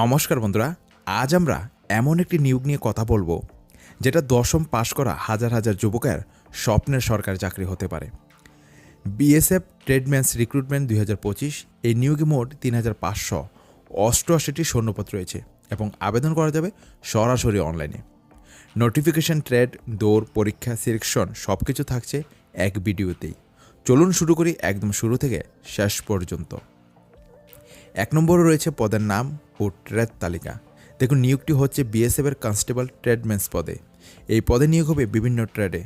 নমস্কার বন্ধুরা, আজ আমরা এমন একটি নিয়োগ নিয়ে কথা বলব, যেটা দশম পাশ করা হাজার হাজার যুবকের স্বপ্নের সরকারি চাকরি হতে পারে। বিএসএফ ট্রেডম্যান্স রিক্রুটমেন্ট দুই হাজার পঁচিশ, এই নিয়োগে মোট তিন হাজার পাঁচশো অষ্টআশিটি সৈন্যপদ রয়েছে এবং আবেদন করা যাবে সরাসরি অনলাইনে। নোটিফিকেশন ট্রেড দৌড়, পরীক্ষা, সিলেকশন সব কিছু থাকছে এক ভিডিওতেই। চলুন শুরু করি একদম শুরু থেকে শেষ পর্যন্ত। এক নম্বরে রয়েছে পদের নাম ট্রেড তালিকা। দেখুন, নিয়োগটি হচ্ছে বিএসএফ এর কনস্টেবল ট্রেডম্যান্স পদে। এই পদে নিয়োগ হবে বিভিন্ন ট্রেডে।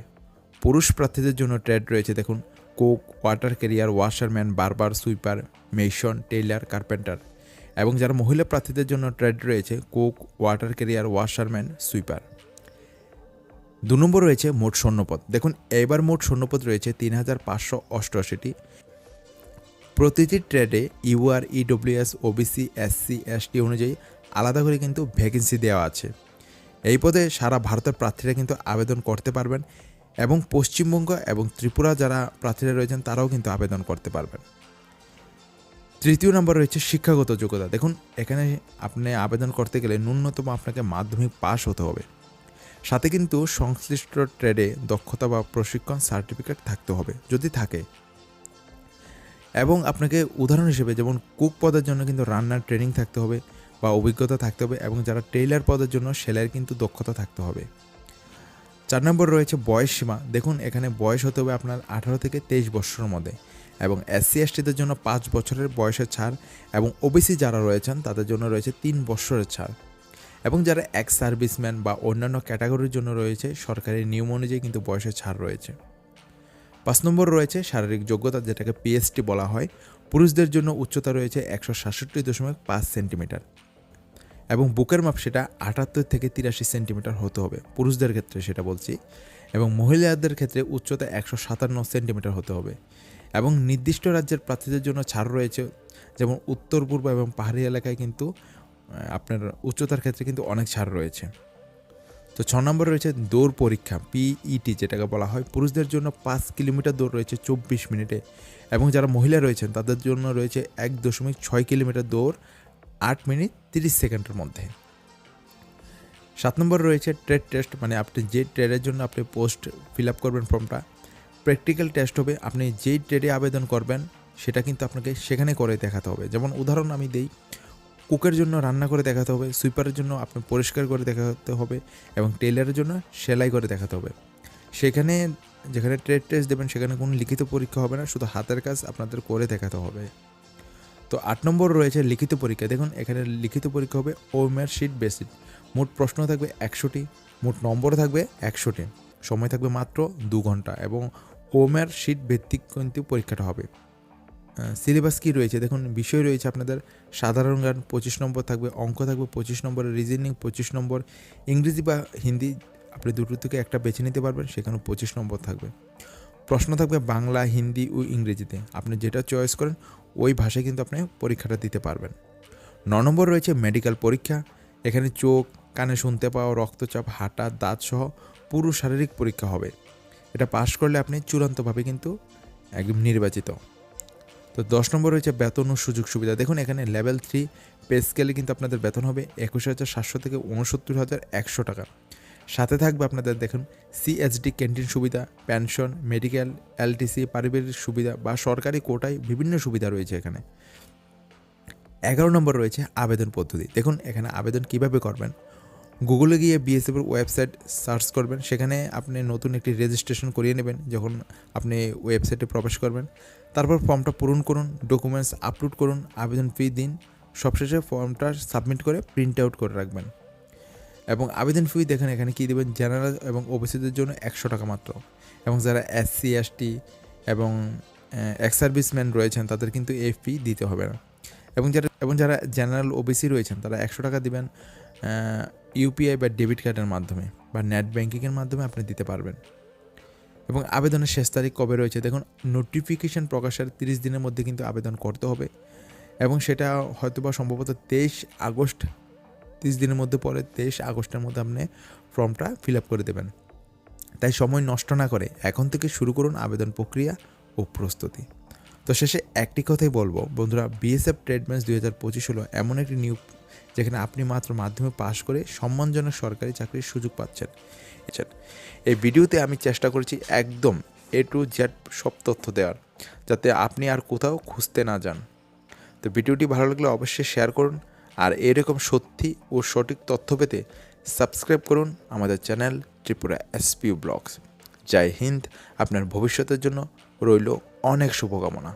পুরুষ প্রার্থীদের জন্য ট্রেড রয়েছে, দেখুন, cook, water carrier, washerman, barber, sweeper mason tailor, carpenter. এবং যারা মহিলা প্রার্থীদের জন্য ট্রেড রয়েছে, cook, water carrier, washerman, sweeper. দু নম্বর রয়েছে মোট শূন্যপদ। দেখুন এবার মোট শূন্যপদ রয়েছে তিন হাজার পাঁচশো অষ্টআশিটি। প্রতিটি ট্রেডে UR, EWS, OBC, SC, ST অনুযায়ী আলাদা করে কিন্তু ভ্যাকেন্সি দেওয়া আছে। এই পদে সারা ভারতের প্রার্থীরা কিন্তু আবেদন করতে পারবেন এবং পশ্চিমবঙ্গ এবং ত্রিপুরা যারা প্রার্থীরা রয়েছেন তারাও কিন্তু আবেদন করতে পারবেন। তৃতীয় নম্বর রয়েছে শিক্ষাগত যোগ্যতা। দেখুন, এখানে আপনি আবেদন করতে গেলে ন্যূনতম আপনাকে মাধ্যমিক পাস হতে হবে। সাথে কিন্তু সংশ্লিষ্ট ট্রেডে দক্ষতা বা প্রশিক্ষণ সার্টিফিকেট থাকতে হবে। যদি থাকে এবং আপনাকে উদাহরণ হিসেবে যেমন কুক পদের জন্য কিন্তু রান্নার ট্রেনিং থাকতে হবে বা অভিজ্ঞতা থাকতে হবে এবং যারা টেইলার পদের জন্য সেলাইয়ের কিন্তু দক্ষতা থাকতে হবে। চার নম্বর রয়েছে বয়স সীমা। দেখুন, এখানে বয়স হতে হবে আপনার আঠারো থেকে তেইশ বছরের মধ্যে এবং এসসি এসটিদের জন্য পাঁচ বছরের বয়সের ছাড় এবং ওবিসি যারা রয়েছেন, তাদের জন্য রয়েছে তিন বছরের ছাড়। এবং যারা এক্স সার্ভিসম্যান বা অন্যান্য ক্যাটাগরির জন্য রয়েছে, সরকারি নিয়ম অনুযায়ী কিন্তু বয়সের ছাড় রয়েছে। পাঁচ নম্বর রয়েছে শারীরিক যোগ্যতা, যেটাকে পিএসটি বলা হয়। পুরুষদের জন্য উচ্চতা রয়েছে একশো সাতষট্টি দশমিক পাঁচ সেন্টিমিটার এবং বুকের মাপ সেটা আটাত্তর থেকে তিরাশি সেন্টিমিটার হতে হবে, পুরুষদের ক্ষেত্রে সেটা বলছি। এবং মহিলাদের ক্ষেত্রে উচ্চতা একশো সাতান্ন সেন্টিমিটার হতে হবে। এবং নির্দিষ্ট রাজ্যের প্রার্থীদের জন্য ছাড় রয়েছে, যেমন উত্তর পূর্ব এবং পাহাড়ি এলাকায় কিন্তু আপনার উচ্চতার ক্ষেত্রে কিন্তু অনেক ছাড় রয়েছে। তো ছ নম্বর রয়েছে দৌড় পরীক্ষা পিইটি যেটাকে বলা হয়। পুরুষদের জন্য পাঁচ কিলোমিটার দৌড় রয়েছে চব্বিশ মিনিটে এবং যারা মহিলা রয়েছেন, তাদের জন্য রয়েছে এক দশমিক ছয় কিলোমিটার দৌড় আট মিনিট তিরিশ সেকেন্ডের মধ্যে। সাত নম্বর রয়েছে ট্রেড টেস্ট মানে আপনি যে ট্রেডের জন্য আপনি পোস্ট ফিল আপ করবেন ফর্মটা, প্র্যাকটিক্যাল টেস্ট হবে, আপনি যেই ট্রেডে আবেদন করবেন, সেটা কিন্তু আপনাকে সেখানে করে দেখাতে হবে। যেমন উদাহরণ আমি দিই কুকের জন্য রান্না করে দেখাতে হবে, সুইপারের জন্য আপনি পরিষ্কার করে দেখাতে হবে এবং টেলারের জন্য সেলাই করে দেখাতে হবে। সেখানে যেখানে ট্রেড টেস্ট দেবেন, সেখানে কোনো লিখিত পরীক্ষা হবে না, শুধু হাতের কাজ আপনাদের করে দেখাতে হবে। তো আট নম্বর রয়েছে লিখিত পরীক্ষা। দেখুন, এখানে লিখিত পরীক্ষা হবে ওমের শিট বেসিড। মোট প্রশ্ন থাকবে একশোটি, মোট নম্বর থাকবে একশোটি। সময় থাকবে মাত্র দু ঘণ্টা এবং ওমের শিট ভিত্তিক কিন্তু পরীক্ষাটা হবে। সিলেবাস কী রয়েছে? দেখুন, বিষয় রয়েছে আপনাদের, সাধারণ জ্ঞান পঁচিশ নম্বর থাকবে, অঙ্ক থাকবে পঁচিশ নম্বর রিজনিং পঁচিশ নম্বর, ইংরেজি বা হিন্দি, আপনি দুটো থেকে একটা বেছে নিতে পারবেন সেখানে পঁচিশ নম্বর থাকবে। প্রশ্ন থাকবে বাংলা, হিন্দি ও ইংরেজিতে। আপনি যেটা চয়েস করেন, ওই ভাষায় কিন্তু আপনি পরীক্ষাটা দিতে পারবেন। ন নম্বর রয়েছে মেডিকেল পরীক্ষা। এখানে চোখ, কানে শুনতে পাওয়া, রক্তচাপ, হাঁটা, দাঁত সহ পুরো শারীরিক পরীক্ষা হবে। এটা পাশ করলে আপনি চূড়ান্তভাবে কিন্তু একদম নির্বাচিত। তো দশ নম্বর রয়েছে বেতন ও সুযোগ সুবিধা। দেখুন, এখানে লেভেল থ্রি পে স্কেলে কিন্তু আপনাদের বেতন হবে একুশ হাজার সাতশো থেকে উনসত্তর হাজার একশো টাকা। সাথে থাকবে আপনাদের, দেখুন সিএসডি ক্যান্টিন সুবিধা পেনশন মেডিকেল এলটিসি পারিবারিক সুবিধা বা সরকারি কোটায় বিভিন্ন সুবিধা রয়েছে এখানে। এগারো নম্বর রয়েছে আবেদন পদ্ধতি। দেখুন, এখানে আবেদন কীভাবে করবেন? গুগলে গিয়ে বিএসএফের ওয়েবসাইট সার্চ করবেন। সেখানে আপনি নতুন একটি রেজিস্ট্রেশন করিয়ে নেবেন। যখন আপনি ওয়েবসাইটে প্রবেশ করবেন। তারপর ফর্মটা পূরণ করুন ডকুমেন্টস আপলোড করুন, আবেদন ফি দিন, সবশেষে ফর্মটা সাবমিট করে প্রিন্ট আউট করে রাখবেন। এবং আবেদন ফি দেখেন এখানে কী দেবেন? জেনারেল এবং ওবিসিদের জন্য একশো টাকা মাত্র। এবং যারা এসসি এসটি এবং এক্স সার্ভিসম্যান রয়েছেন, তাদের কিন্তু এই ফি দিতে হবে। না এবং যারা এবং যারা জেনারেল ওবিসি রয়েছেন, তারা একশো টাকা দিবেন ইউপিআই বা ডেবিট কার্ডের মাধ্যমে বা নেট ব্যাঙ্কিংয়ের মাধ্যমে আপনি দিতে পারবেন। এবং আবেদনের শেষ তারিখ কবে রয়েছে দেখুন নোটিফিকেশান প্রকাশের তিরিশ দিনের মধ্যে কিন্তু আবেদন করতে হবে এবং সেটা হয়তো বা সম্ভবত তেইশ আগস্ট, তিরিশ দিনের মধ্যে পরে তেইশ আগস্টের মধ্যে আপনি ফর্মটা ফিল আপ করে দেবেন। তাই সময় নষ্ট না করে এখন থেকে শুরু করুন আবেদন প্রক্রিয়া ও প্রস্তুতি। তো শেষে একটি কথাই বলব, বন্ধুরা বিএসএফ ট্রেডম্যান্স দুই হাজার পঁচিশ হলো এমন একটি নিয়োগ যেখানে আপনি মাত্র মাধ্যমিক পাশ করে সম্মানজনক সরকারি চাকরির সুযোগ পাচ্ছেন। এই ভিডিওতে আমি চেষ্টা করেছি একদম এ টু জেড সব তথ্য দেওয়ার, যাতে আপনি আর কোথাও খুঁজতে না যান। তো ভিডিওটি ভালো লাগলে অবশ্যই শেয়ার করুন আর এরকম সত্যি ও সঠিক তথ্য পেতে সাবস্ক্রাইব করুন আমাদের চ্যানেল ত্রিপুরা এসপিউ ব্লগস জয় হিন্দ, আপনার ভবিষ্যতের জন্য রইল অনেক শুভকামনা।